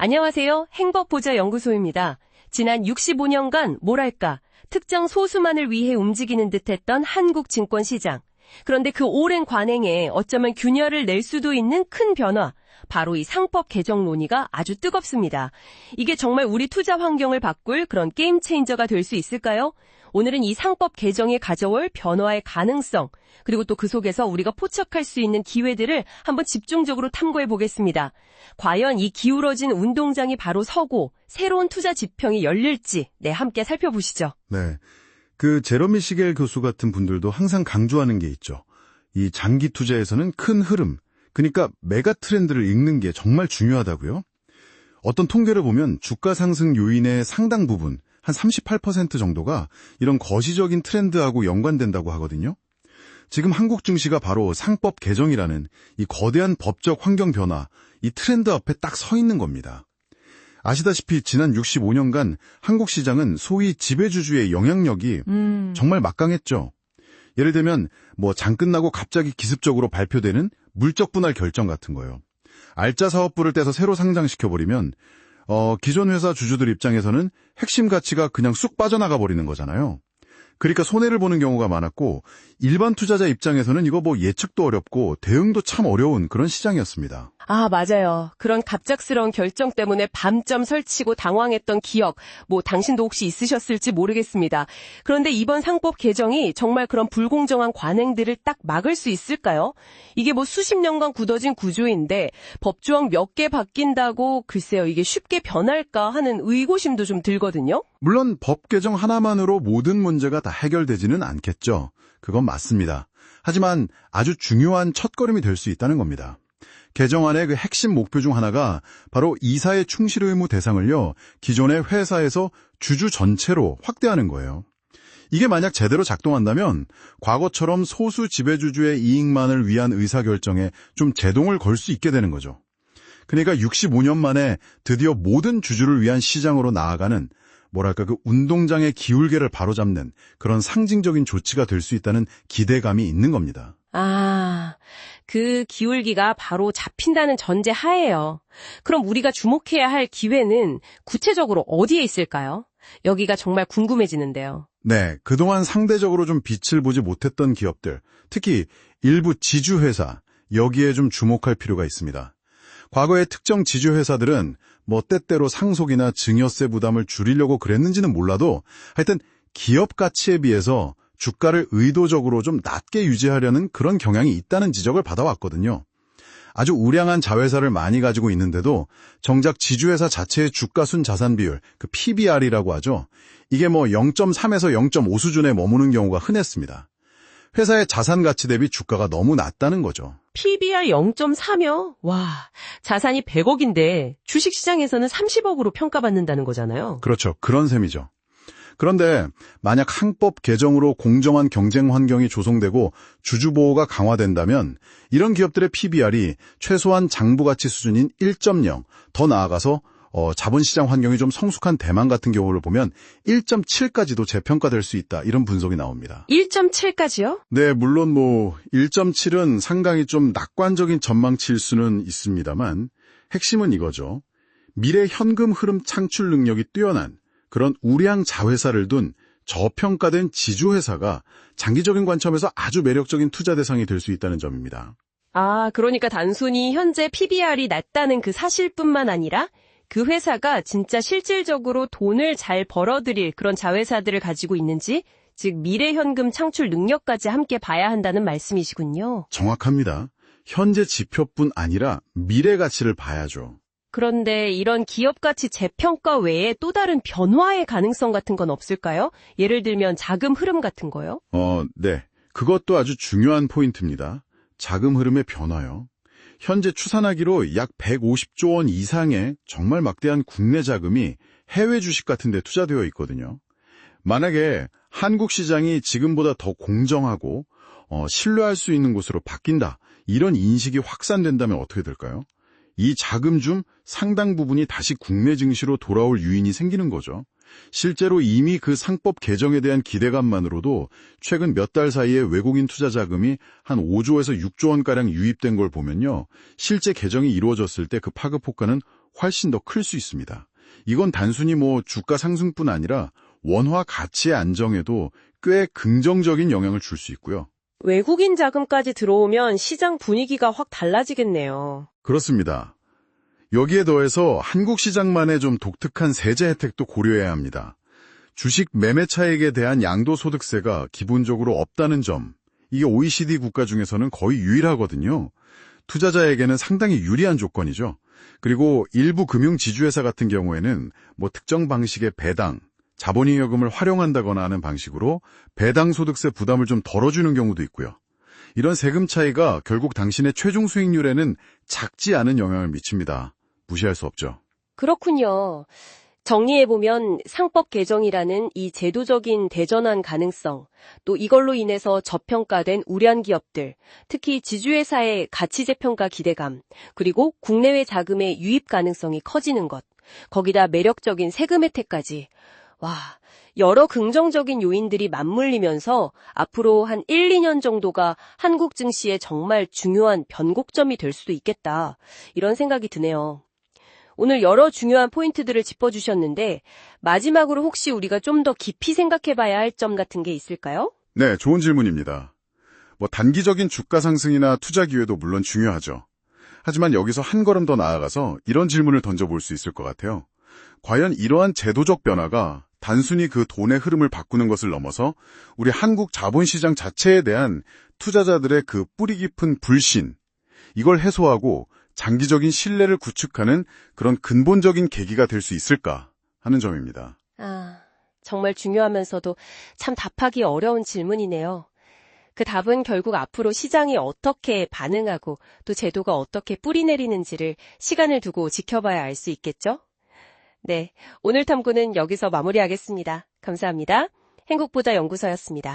안녕하세요. 행복보좌연구소입니다. 지난 65년간 뭐랄까 특정 소수만을 위해 움직이는 듯했던 한국 증권 시장. 그런데 그 오랜 관행에 어쩌면 균열을 낼 수도 있는 큰 변화, 바로 이 상법 개정 논의가 아주 뜨겁습니다. 이게 정말 우리 투자 환경을 바꿀 그런 게임 체인저가 될 수 있을까요? 오늘은 이 상법 개정이 가져올 변화의 가능성, 그리고 또 그 속에서 우리가 포착할 수 있는 기회들을 한번 집중적으로 탐구해 보겠습니다. 과연 이 기울어진 운동장이 바로 서고 새로운 투자 지평이 열릴지, 네, 함께 살펴보시죠. 네. 그 제러미 시겔 교수 같은 분들도 항상 강조하는 게 있죠. 이 장기 투자에서는 큰 흐름, 그러니까 메가 트렌드를 읽는 게 정말 중요하다고요. 어떤 통계를 보면 주가 상승 요인의 상당 부분, 한 38% 정도가 이런 거시적인 트렌드하고 연관된다고 하거든요. 지금 한국 증시가 바로 상법 개정이라는 이 거대한 법적 환경 변화, 이 트렌드 앞에 딱 서 있는 겁니다. 아시다시피 지난 65년간 한국 시장은 소위 지배주주의 영향력이 음, 정말 막강했죠. 예를 들면 뭐 장 끝나고 갑자기 기습적으로 발표되는 물적 분할 결정 같은 거요. 알짜 사업부를 떼서 새로 상장시켜 버리면 어, 기존 회사 주주들 입장에서는 핵심 가치가 그냥 쑥 빠져나가 버리는 거잖아요. 그러니까 손해를 보는 경우가 많았고 일반 투자자 입장에서는 이거 뭐 예측도 어렵고 대응도 참 어려운 그런 시장이었습니다. 아, 맞아요. 그런 갑작스러운 결정 때문에 밤점 설치고 당황했던 기억, 뭐, 당신도 혹시 있으셨을지 모르겠습니다. 그런데 이번 상법 개정이 정말 그런 불공정한 관행들을 딱 막을 수 있을까요? 이게 뭐 수십 년간 굳어진 구조인데, 법조항 몇 개 바뀐다고, 글쎄요, 이게 쉽게 변할까 하는 의구심도 좀 들거든요? 물론 법 개정 하나만으로 모든 문제가 다 해결되지는 않겠죠. 그건 맞습니다. 하지만 아주 중요한 첫걸음이 될 수 있다는 겁니다. 개정안의 그 핵심 목표 중 하나가 바로 이사의 충실 의무 대상을요, 기존의 회사에서 주주 전체로 확대하는 거예요. 이게 만약 제대로 작동한다면 과거처럼 소수 지배주주의 이익만을 위한 의사결정에 좀 제동을 걸 수 있게 되는 거죠. 그러니까 65년 만에 드디어 모든 주주를 위한 시장으로 나아가는 뭐랄까 그 운동장의 기울개를 바로잡는 그런 상징적인 조치가 될 수 있다는 기대감이 있는 겁니다. 아, 그 기울기가 바로 잡힌다는 전제 하에요. 그럼 우리가 주목해야 할 기회는 구체적으로 어디에 있을까요? 여기가 정말 궁금해지는데요. 네, 그동안 상대적으로 좀 빛을 보지 못했던 기업들, 특히 일부 지주회사, 여기에 좀 주목할 필요가 있습니다. 과거의 특정 지주회사들은 뭐 때때로 상속이나 증여세 부담을 줄이려고 그랬는지는 몰라도 하여튼 기업 가치에 비해서 주가를 의도적으로 좀 낮게 유지하려는 그런 경향이 있다는 지적을 받아왔거든요. 아주 우량한 자회사를 많이 가지고 있는데도 정작 지주회사 자체의 주가순 자산 비율, 그 PBR이라고 하죠. 이게 뭐 0.3에서 0.5 수준에 머무는 경우가 흔했습니다. 회사의 자산 가치 대비 주가가 너무 낮다는 거죠. PBR 0.3여? 와, 자산이 100억인데 주식시장에서는 30억으로 평가받는다는 거잖아요. 그렇죠. 그런 셈이죠. 그런데 만약 항법 개정으로 공정한 경쟁 환경이 조성되고 주주 보호가 강화된다면 이런 기업들의 PBR이 최소한 장부 가치 수준인 1.0, 더 나아가서 어, 자본시장 환경이 좀 성숙한 대만 같은 경우를 보면 1.7까지도 재평가될 수 있다. 이런 분석이 나옵니다. 1.7까지요? 네, 물론 뭐 1.7은 상당히 좀 낙관적인 전망치일 수는 있습니다만 핵심은 이거죠. 미래 현금 흐름 창출 능력이 뛰어난 그런 우량 자회사를 둔 저평가된 지주회사가 장기적인 관점에서 아주 매력적인 투자 대상이 될 수 있다는 점입니다. 아, 그러니까 단순히 현재 PBR이 낮다는 그 사실뿐만 아니라 그 회사가 진짜 실질적으로 돈을 잘 벌어들일 그런 자회사들을 가지고 있는지, 즉 미래 현금 창출 능력까지 함께 봐야 한다는 말씀이시군요. 정확합니다. 현재 지표뿐 아니라 미래 가치를 봐야죠. 그런데 이런 기업 가치 재평가 외에 또 다른 변화의 가능성 같은 건 없을까요? 예를 들면 자금 흐름 같은 거요? 어, 네. 그것도 아주 중요한 포인트입니다. 자금 흐름의 변화요. 현재 추산하기로 약 150조 원 이상의 정말 막대한 국내 자금이 해외 주식 같은 데 투자되어 있거든요. 만약에 한국 시장이 지금보다 더 공정하고 어, 신뢰할 수 있는 곳으로 바뀐다. 이런 인식이 확산된다면 어떻게 될까요? 이 자금 중 상당 부분이 다시 국내 증시로 돌아올 유인이 생기는 거죠. 실제로 이미 그 상법 개정에 대한 기대감만으로도 최근 몇 달 사이에 외국인 투자 자금이 한 5조에서 6조 원가량 유입된 걸 보면요. 실제 개정이 이루어졌을 때 그 파급 효과는 훨씬 더 클 수 있습니다. 이건 단순히 뭐 주가 상승뿐 아니라 원화 가치의 안정에도 꽤 긍정적인 영향을 줄 수 있고요. 외국인 자금까지 들어오면 시장 분위기가 확 달라지겠네요. 그렇습니다. 여기에 더해서 한국 시장만의 좀 독특한 세제 혜택도 고려해야 합니다. 주식 매매 차익에 대한 양도소득세가 기본적으로 없다는 점, 이게 OECD 국가 중에서는 거의 유일하거든요. 투자자에게는 상당히 유리한 조건이죠. 그리고 일부 금융지주회사 같은 경우에는 뭐 특정 방식의 배당, 자본잉여금을 활용한다거나 하는 방식으로 배당 소득세 부담을 좀 덜어주는 경우도 있고요. 이런 세금 차이가 결국 당신의 최종 수익률에는 작지 않은 영향을 미칩니다. 무시할 수 없죠. 그렇군요. 정리해보면 상법 개정이라는 이 제도적인 대전환 가능성, 또 이걸로 인해서 저평가된 우량 기업들, 특히 지주회사의 가치 재평가 기대감, 그리고 국내외 자금의 유입 가능성이 커지는 것, 거기다 매력적인 세금 혜택까지. 와, 여러 긍정적인 요인들이 맞물리면서 앞으로 한 1, 2년 정도가 한국 증시의 정말 중요한 변곡점이 될 수도 있겠다. 이런 생각이 드네요. 오늘 여러 중요한 포인트들을 짚어주셨는데 마지막으로 혹시 우리가 좀 더 깊이 생각해봐야 할 점 같은 게 있을까요? 네, 좋은 질문입니다. 뭐 단기적인 주가 상승이나 투자 기회도 물론 중요하죠. 하지만 여기서 한 걸음 더 나아가서 이런 질문을 던져볼 수 있을 것 같아요. 과연 이러한 제도적 변화가 단순히 그 돈의 흐름을 바꾸는 것을 넘어서 우리 한국 자본시장 자체에 대한 투자자들의 그 뿌리 깊은 불신, 이걸 해소하고 장기적인 신뢰를 구축하는 그런 근본적인 계기가 될 수 있을까 하는 점입니다. 아, 정말 중요하면서도 참 답하기 어려운 질문이네요. 그 답은 결국 앞으로 시장이 어떻게 반응하고 또 제도가 어떻게 뿌리내리는지를 시간을 두고 지켜봐야 알 수 있겠죠? 네, 오늘 탐구는 여기서 마무리하겠습니다. 감사합니다. 행복보자 연구소였습니다.